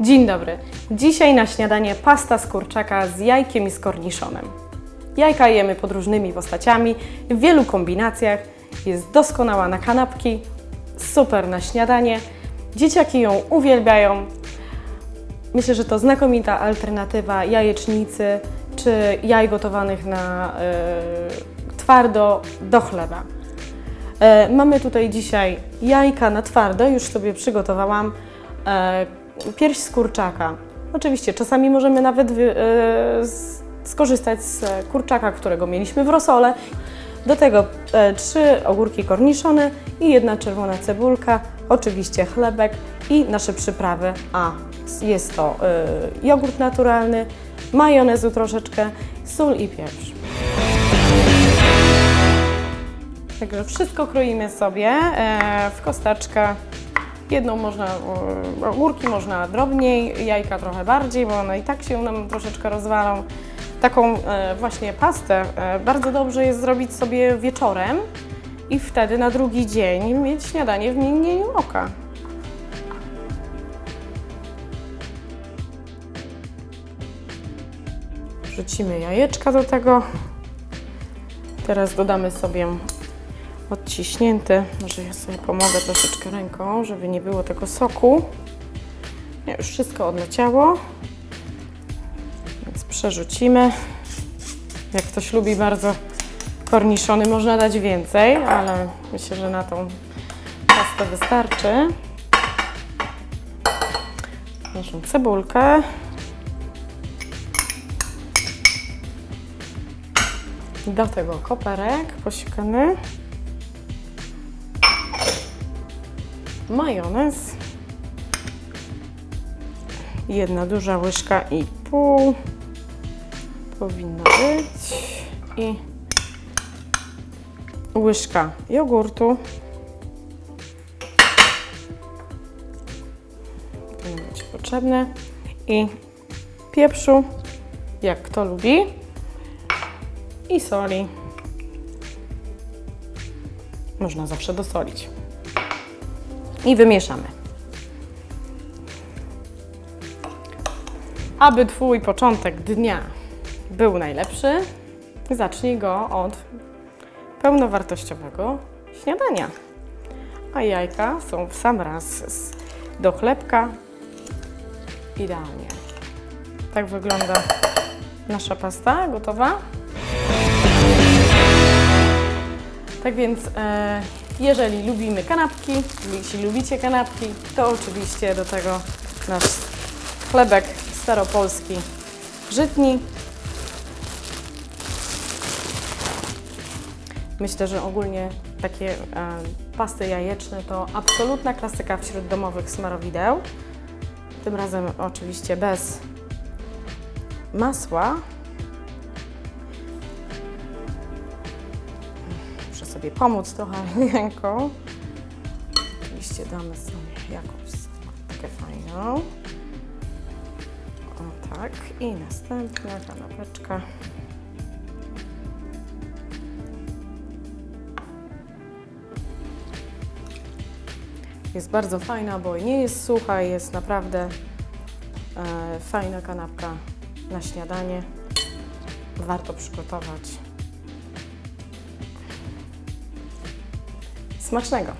Dzień dobry. Dzisiaj na śniadanie pasta z kurczaka z jajkiem i z korniszonem. Jajka jemy pod różnymi postaciami, w wielu kombinacjach. Jest doskonała na kanapki, super na śniadanie. Dzieciaki ją uwielbiają. Myślę, że to znakomita alternatywa jajecznicy czy jaj gotowanych na y, twardo do chleba. E, Mamy tutaj dzisiaj jajka na twardo, już sobie przygotowałam. E, Pierś z kurczaka. Oczywiście, czasami możemy nawet e, skorzystać z kurczaka, którego mieliśmy w rosole. Do tego e, trzy ogórki korniszone i jedna czerwona cebulka, oczywiście chlebek i nasze przyprawy. A jest to e, jogurt naturalny, majonezu troszeczkę, sól i pieprz. Także wszystko kroimy sobie w kosteczkę. Jedną można, e, ogórki można drobniej, jajka trochę bardziej, bo one i tak się nam troszeczkę rozwalą. Taką e, właśnie pastę e, bardzo dobrze jest zrobić sobie wieczorem i wtedy na drugi dzień mieć śniadanie w mgnieniu oka. Wrzucimy jajeczka do tego. Teraz dodamy sobie odciśnięty. Może ja sobie pomogę troszeczkę ręką, żeby nie było tego soku. Nie, już wszystko odleciało. Więc przerzucimy. Jak ktoś lubi bardzo korniszony, można dać więcej, ale myślę, że na tą pastę wystarczy. Naszą cebulkę. Do tego koperek posiekany. Majonez, jedna duża łyżka i pół. Powinno być. I łyżka jogurtu. To nie będzie potrzebne. I pieprzu, jak kto lubi. I soli. Można zawsze dosolić i wymieszamy. Aby Twój początek dnia był najlepszy, zacznij go od pełnowartościowego śniadania. A jajka są w sam raz do chlebka. Idealnie. Tak wygląda nasza pasta gotowa. Tak więc, e, jeżeli lubimy kanapki, jeśli lubicie kanapki, to oczywiście do tego nasz chlebek staropolski żytni. Myślę, że ogólnie takie e, pasty jajeczne to absolutna klasyka wśród domowych smarowideł. Tym razem oczywiście bez masła, sobie pomóc trochę ręką. Oczywiście damy sobie jakąś salatkę fajną. O tak. I następna kanapeczka. Jest bardzo fajna, bo nie jest sucha, jest naprawdę e, fajna kanapka na śniadanie. Warto przygotować. Smacznego!